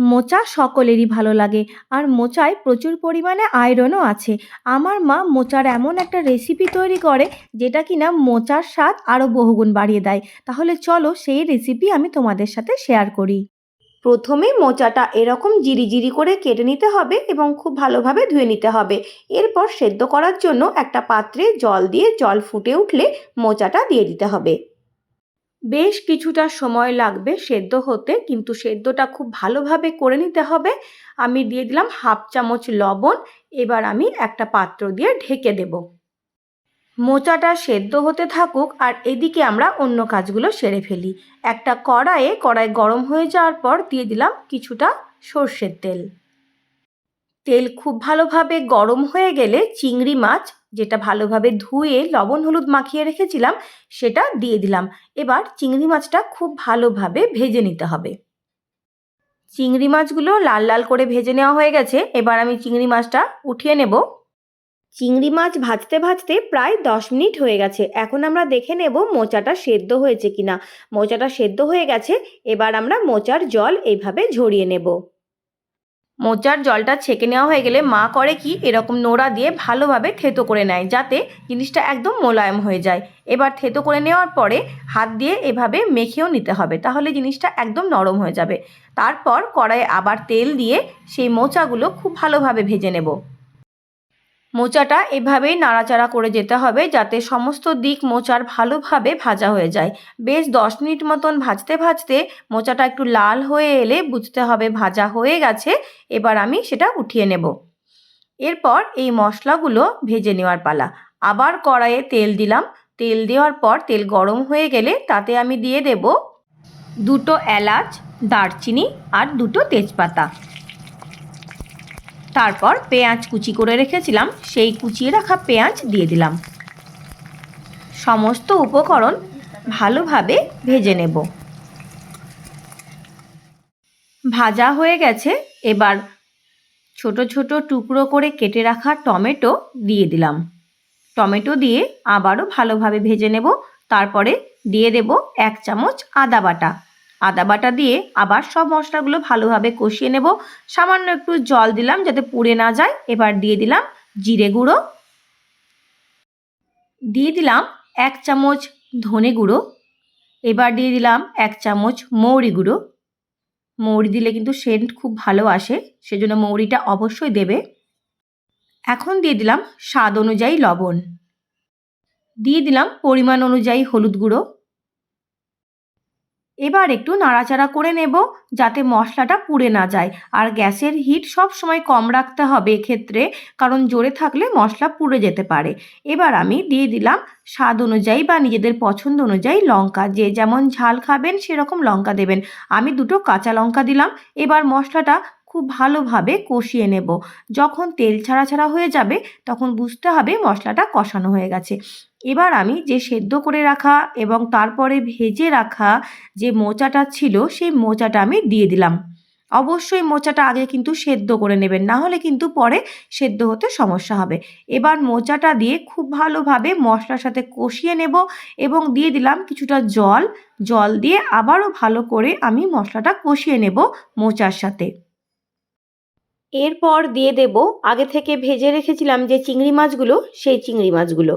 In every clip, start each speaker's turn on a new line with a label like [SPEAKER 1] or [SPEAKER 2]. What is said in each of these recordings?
[SPEAKER 1] মোচা সকলেরই ভালো লাগে। আর মোচায় প্রচুর পরিমাণে আয়রনও আছে। আমার মা মোচার এমন একটা রেসিপি তৈরি করে, যেটা কিনা মোচার স্বাদ আরও বহুগুণ বাড়িয়ে দেয়। তাহলে চলো সেই রেসিপি আমি তোমাদের সাথে শেয়ার করি। প্রথমে মোচাটা এরকম জিরি জিরি করে কেটে নিতে হবে এবং খুব ভালোভাবে ধুয়ে নিতে হবে। এরপর সেদ্ধ করার জন্য একটা পাত্রে জল দিয়ে জল ফুটে উঠলে মোচাটা দিয়ে দিতে হবে। বেশ কিছুটা সময় লাগবে সেদ্ধ হতে, কিন্তু সেদ্ধটা খুব ভালোভাবে করে নিতে হবে। আমি দিয়ে দিলাম হাফ চামচ লবণ, এবার আমি একটা পাত্র দিয়ে ঢেকে দেব। মোচাটা সেদ্ধ হতে থাকুক আর এদিকে আমরা অন্য কাজগুলো সেরে ফেলি। একটা কড়াইয়ে কড়াই গরম হয়ে যাওয়ার পর দিয়ে দিলাম কিছুটা সর্ষের তেল। তেল খুব ভালোভাবে গরম হয়ে গেলে চিংড়ি মাছ যেটা ভালোভাবে ধুয়ে লবণ, হলুদ মাখিয়ে রেখেছিলাম, সেটা দিয়ে দিলাম। এবার চিংড়ি মাছটা খুব ভালোভাবে ভেজে নিতে হবে। চিংড়ি মাছগুলো লাল লাল করে ভেজে নেওয়া হয়ে গেছে। এবার আমি চিংড়ি মাছটা উঠিয়ে নেব। চিংড়ি মাছ ভাজতে ভাজতে প্রায় দশ মিনিট হয়ে গেছে। এখন আমরা দেখে নেব মোচাটা সেদ্ধ হয়েছে কিনা। মোচাটা সেদ্ধ হয়ে গেছে। এবার আমরা মোচার জল এইভাবে ঝরিয়ে নেব। মোচার জলটা ছেঁকে নেওয়া হয়ে গেলে মা করে কি এরকম নোড়া দিয়ে ভালোভাবে থেতো করে নেয়, যাতে জিনিসটা একদম মোলায়েম হয়ে যায়। এবার থেতো করে নেওয়ার পরে হাত দিয়ে এভাবে মেখেও নিতে হবে, তাহলে জিনিসটা একদম নরম হয়ে যাবে। তারপর কড়াইয়ে আবার তেল দিয়ে সেই মোচাগুলো খুব ভালোভাবে ভেজে নেব। মোচাটা এভাবেই নাড়াচাড়া করে যেতে হবে যাতে সমস্ত দিক মোচার ভালোভাবে ভাজা হয়ে যায়। বেশ দশ মিনিট মতন ভাজতে ভাজতে মোচাটা একটু লাল হয়ে এলে বুঝতে হবে ভাজা হয়ে গেছে, এবার আমি সেটা উঠিয়ে নেব। এরপর এই মশলাগুলো ভেজে নেওয়ার পালা। আবার কড়াইয়ে তেল দিলাম। তেল দেওয়ার পর তেল গরম হয়ে গেলে তাতে আমি দিয়ে দেব দুটো এলাচ, দারচিনি আর দুটো তেজপাতা। তারপর পেঁয়াজ কুচি করে রেখেছিলাম, সেই কুচিয়ে রাখা পেঁয়াজ দিয়ে দিলাম। সমস্ত উপকরণ ভালোভাবে ভেজে নেব। ভাজা হয়ে গেছে, এবার ছোট ছোট টুকরো করে কেটে রাখা টমেটো দিয়ে দিলাম। টমেটো দিয়ে আবারও ভালোভাবে ভেজে নেব, তারপরে দিয়ে দেব এক চামচ আদা বাটা। আদা বাটা দিয়ে আবার সব মশলাগুলো ভালোভাবে কষিয়ে নেব। সামান্য একটু জল দিলাম যাতে পুড়ে না যায়। এবার দিয়ে দিলাম জিরে গুঁড়ো। দিয়ে দিলাম এক চামচ ধনে গুঁড়ো। এবার দিয়ে দিলাম এক চামচ মৌরি গুঁড়ো। মৌরি দিলে কিন্তু সেন্ট খুব ভালো আসে, সেজন্য মৌরিটা অবশ্যই দেবে। এখন দিয়ে দিলাম স্বাদ অনুযায়ী লবণ। দিয়ে দিলাম পরিমাণ অনুযায়ী হলুদ গুঁড়ো। এবার একটু নাড়াচাড়া করে নেব যাতে মশলাটা পুড়ে না যায়। আর গ্যাসের হিট সব সময় কম রাখতে হবে ক্ষেত্রে কারণ জোরে থাকলে মশলা পুড়ে যেতে পারে। এবার আমি দিয়ে দিলাম স্বাদ অনুযায়ী বা নিজেদের পছন্দ অনুযায়ী লঙ্কা। যে যেমন ঝাল খাবেন সেরকম লঙ্কা দেবেন। আমি দুটো কাঁচা লঙ্কা দিলাম। এবার মশলাটা খুব ভালোভাবে কষিয়ে নেব। যখন তেল ছাড়া ছাড়া হয়ে যাবে, তখন বুঝতে হবে মশলাটা কষানো হয়ে গেছে। এবার আমি যে সেদ্ধ করে রাখা এবং তারপরে ভেজে রাখা যে মোচাটা ছিল, সেই মোচাটা আমি দিয়ে দিলাম। অবশ্যই মোচাটা আগে কিন্তু সেদ্ধ করে নেবেন, না হলে কিন্তু পরে সেদ্ধ হতে সমস্যা হবে। এবার মোচাটা দিয়ে খুব ভালোভাবে মশলার সাথে কষিয়ে নেব এবং দিয়ে দিলাম কিছুটা জল। জল দিয়ে আবারও ভালো করে আমি মশলাটা কষিয়ে নেব মোচার সাথে। এরপর দিয়ে দেব, আগে থেকে ভেজে রেখেছিলাম যে চিংড়ি মাছগুলো, সেই চিংড়ি মাছগুলো।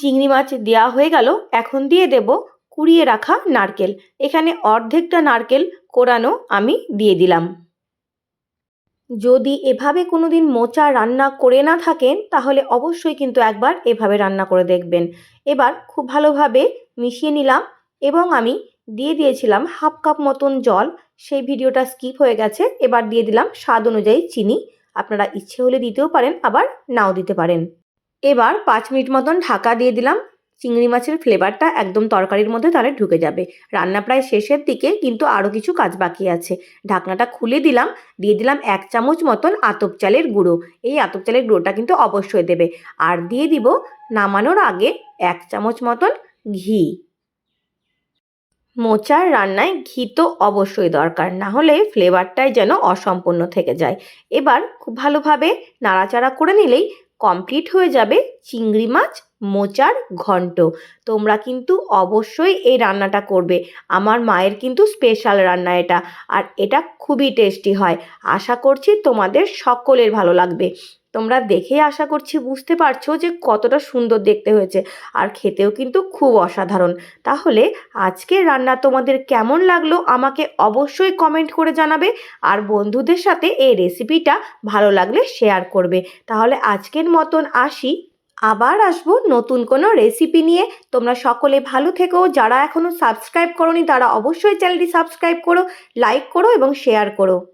[SPEAKER 1] চিংড়ি মাছ দেওয়া হয়ে গেল, এখন দিয়ে দেব কুড়িয়ে রাখা নারকেল। এখানে অর্ধেকটা নারকেল কোরানো আমি দিয়ে দিলাম। যদি এভাবে কোনো দিন মোচা রান্না করে না থাকেন, তাহলে অবশ্যই কিন্তু একবার এভাবে রান্না করে দেখবেন। এবার খুব ভালোভাবে মিশিয়ে নিলাম এবং আমি দিয়ে দিয়েছিলাম হাফ কাপ মতন জল সেই ভিডিওটা স্কিপ হয়ে গেছে, এবার দিয়ে দিলাম স্বাদ অনুযায়ী চিনি। আপনারা ইচ্ছে হলে দিতেও পারেন, আবার নাও দিতে পারেন। এবার পাঁচ মিনিট মতন ঢাকা দিয়ে দিলাম। চিংড়ি মাছের ফ্লেভারটা একদম তরকারির মধ্যে তাহলে ঢুকে যাবে। রান্না প্রায় শেষের দিকে, কিন্তু আরও কিছু কাজ বাকি আছে। ঢাকনাটা খুলে দিলাম, দিয়ে দিলাম এক চামচ মতন আতপ চালের গুঁড়ো। এই আতপ চালের গুঁড়োটা কিন্তু অবশ্যই দেবে। আর দিয়ে দিব নামানোর আগে এক চামচ মতন ঘি। মোচার রান্নায় ঘি তো অবশ্যই দরকার, না হলে ফ্লেভারটাই যেন অসম্পূর্ণ থেকে যায়। এবার খুব ভালোভাবে নাড়াচাড়া করে নিলেই কমপ্লিট হয়ে যাবে চিংড়ি মাছ মোচার ঘন্ট। তোমরা কিন্তু অবশ্যই এই রান্নাটা করবে। আমার মায়ের কিন্তু স্পেশাল রান্না এটা, আর এটা খুবই টেস্টি হয়। আশা করছি তোমাদের সকলের ভালো লাগবে। তোমরা দেখেই আশা করছি বুঝতে পারছ যে কতটা সুন্দর দেখতে হয়েছে। আর খেতেও কিন্তু খুব অসাধারণ। তাহলে আজকের রান্না তোমাদের কেমন লাগল আমাকে অবশ্যই কমেন্ট করে জানাবে। আর বন্ধুদের সাথে এই রেসিপিটা ভালো লাগলে শেয়ার করবে। তাহলে আজকের মতন আসি। আবার আসব নতুন কোনো রেসিপি নিয়ে। তোমরা সকলে ভালো থেকো। যারা এখনও সাবস্ক্রাইব করোনি তারা অবশ্যই চ্যানেলটি সাবস্ক্রাইব করো লাইক করো এবং শেয়ার করো।